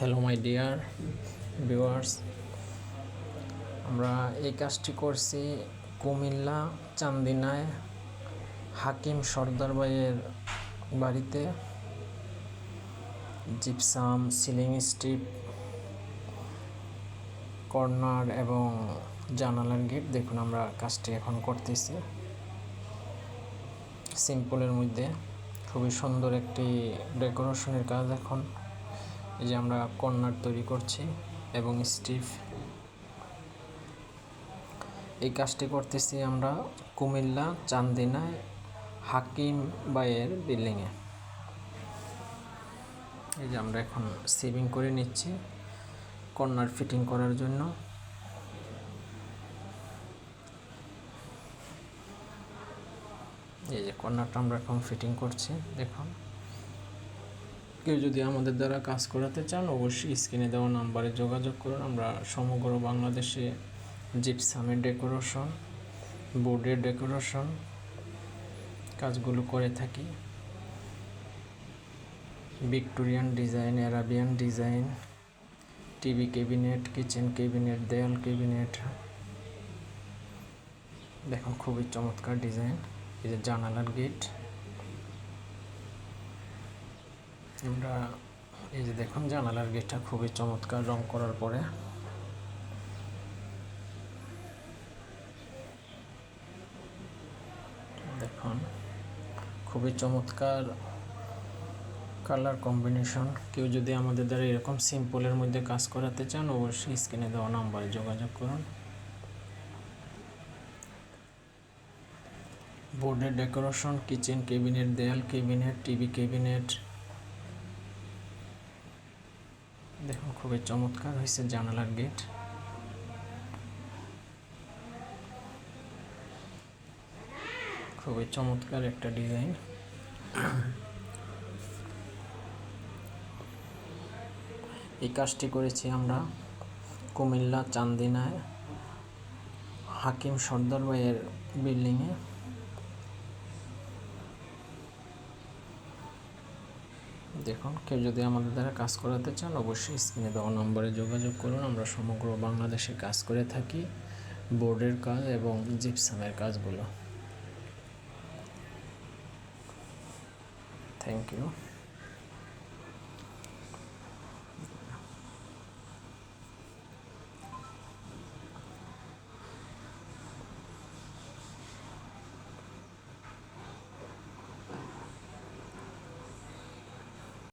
Hello my dear viewers আমরা এই কাজটি করছি কুমিল্লা চান্দিনায় হাকিম সর্দার ভাইয়ের বাড়িতে, জিপসাম সিলিং স্ট্রিপ কর্নার এবং জানালার গেট। দেখুন, আমরা কাজটি এখন করতেছি। সিম্পলের মধ্যে খুবই সুন্দর একটি ডেকোরেশনের কাজ এখন। এই যে আমরা কর্নার তৈরি করছি এবং স্টিফ। এই কাজটি করতেছি আমরা কুমিল্লা চান্দিনায় হাকিম বাইয়ের বিল্ডিংয়ে। এই যে আমরা এখন সেভিং করে নিচ্ছি কর্নার ফিটিং করার জন্য। এই যে কর্নারটা আমরা এখন ফিটিং করছি, দেখুন। কেউ যদি আমাদের দ্বারা কাজ করাতে চান, অবশ্যই স্ক্রিনে দেওয়া নাম্বারে যোগাযোগ করুন। আমরা সমগ্র বাংলাদেশে জিপসামের ডেকোরেশন বোর্ডের ডেকোরেশন কাজগুলো করে থাকি। Victorian design Arabian design TV cabinet kitchen cabinet দেয়াল ক্যাবিনেট দেখুন, খুবই চমৎকার ডিজাইন এই যে জানালার গেট আমরা এই যে দেখুন জানালার গেটটা খুবই চমৎকার রং করার পরে। দেখুন, খুবই চমৎকার কালার কম্বিনেশন। কেউ যদি আমাদের দ্বারা এরকম সিম্পলের মধ্যে কাজ করাতে চান, অবশ্যই স্ক্রিনে দেওয়া নাম্বারে যোগাযোগ করুন। বোর্ডের ডেকোরেশন, কিচেন ক্যাবিনেট, দেয়াল ক্যাবিনেট, টিভি ক্যাবিনেট দেখুন, খুবই চমৎকার হয়েছে জানালার গেট। খুবই চমৎকার একটা ডিজাইন। এই কাজটি করেছি আমরা কুমিল্লা চান্দিনায় হাকিম সর্দার ভাইয়ের বিল্ডিংয়ে। দেখুন, কেউ যদি আমাদের দ্বারা কাজ করাতে চান, অবশ্যই স্ক্রিনে দেওয়া নম্বরে যোগাযোগ করুন। আমরা সমগ্র বাংলাদেশে কাজ করে থাকি, বোর্ডের কাজ এবং জিপসামের কাজগুলো। Thank you